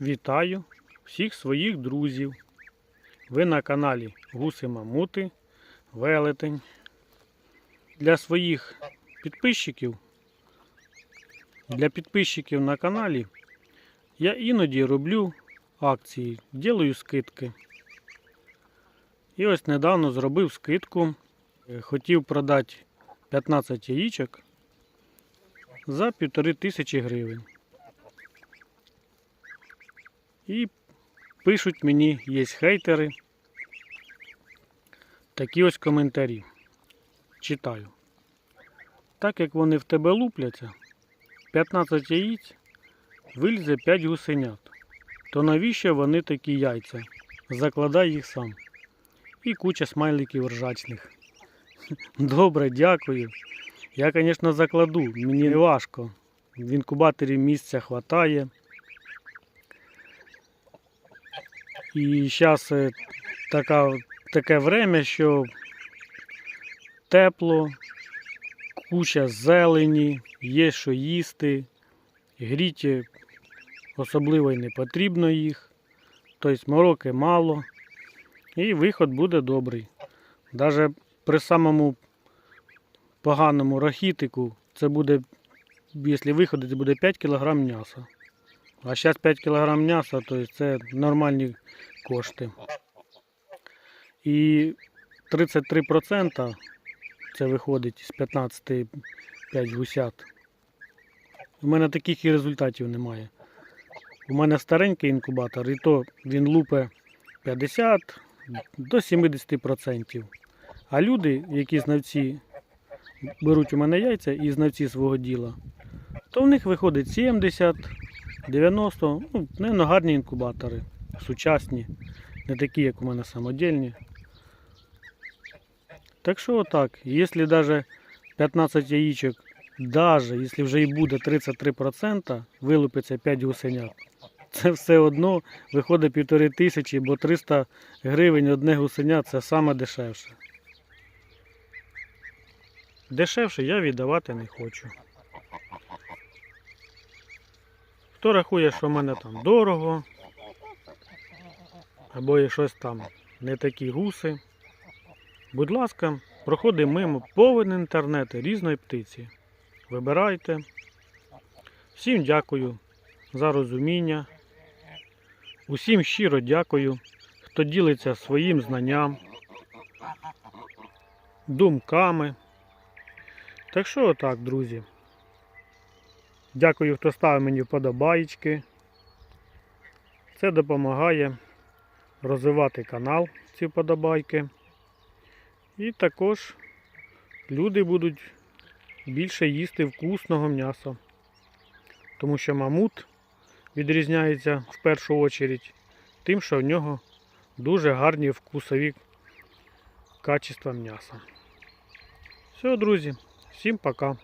Вітаю всіх своїх друзів. Ви на каналі Гуси Мамути Велетень. Для своїх підписчиків, для підписчиків на каналі я іноді роблю акції, ділаю скидки. І ось недавно зробив скидку. Хотів продати 15 яєчок за півтори тисячі гривень. І пишуть мені, є хейтери. Такі ось коментарі. Читаю. Так як вони в тебе лупляться, 15 яїць вилізе 5 гусенят. То навіщо вони такі яйця? Закладай їх сам. І куча смайликів ржачних. Добре, дякую. Я, звісно, закладу, мені важко. В інкубаторі місця хватає. І зараз така, таке время, що тепло, куча зелені, є що їсти, гріти особливо й не потрібно їх, тобто мороки мало, і виход буде добрий. Навіть при самому поганому рахітику це буде, якщо виходить, буде 5 кг м'яса. А зараз 5 кг м'яса, то це нормальні кошти. І 33% це виходить з 15 5 гусят. У мене таких і результатів немає. У мене старенький інкубатор, і то він лупе 50 до 70%. А люди, які знавці беруть у мене яйця і знавці свого діла, то в них виходить 70, 90, ну, не гарні інкубатори, сучасні, не такі, як у мене самодільні. Так що отак, якщо навіть 15 яєчок, навіть якщо вже і буде 33%, вилупиться 5 гусенят, це все одно виходить півтори тисячі, бо 300 гривень одне гусеня це саме дешевше. Дешевше я віддавати не хочу. Хто рахує, що в мене там дорого, або є щось там не такі гуси. Будь ласка, проходи мимо повен інтернет різної птиці. Вибирайте. Всім дякую за розуміння. Усім щиро дякую, хто ділиться своїм знанням, думками. Так що отак, друзі. Дякую, хто ставив мені вподобаєчки. Це допомагає розвивати канал, ці вподобайки. І також люди будуть більше їсти вкусного м'яса. Тому що мамут відрізняється в першу чергу тим, що в нього дуже гарні вкусові качества м'яса. Все, друзі, всім пока.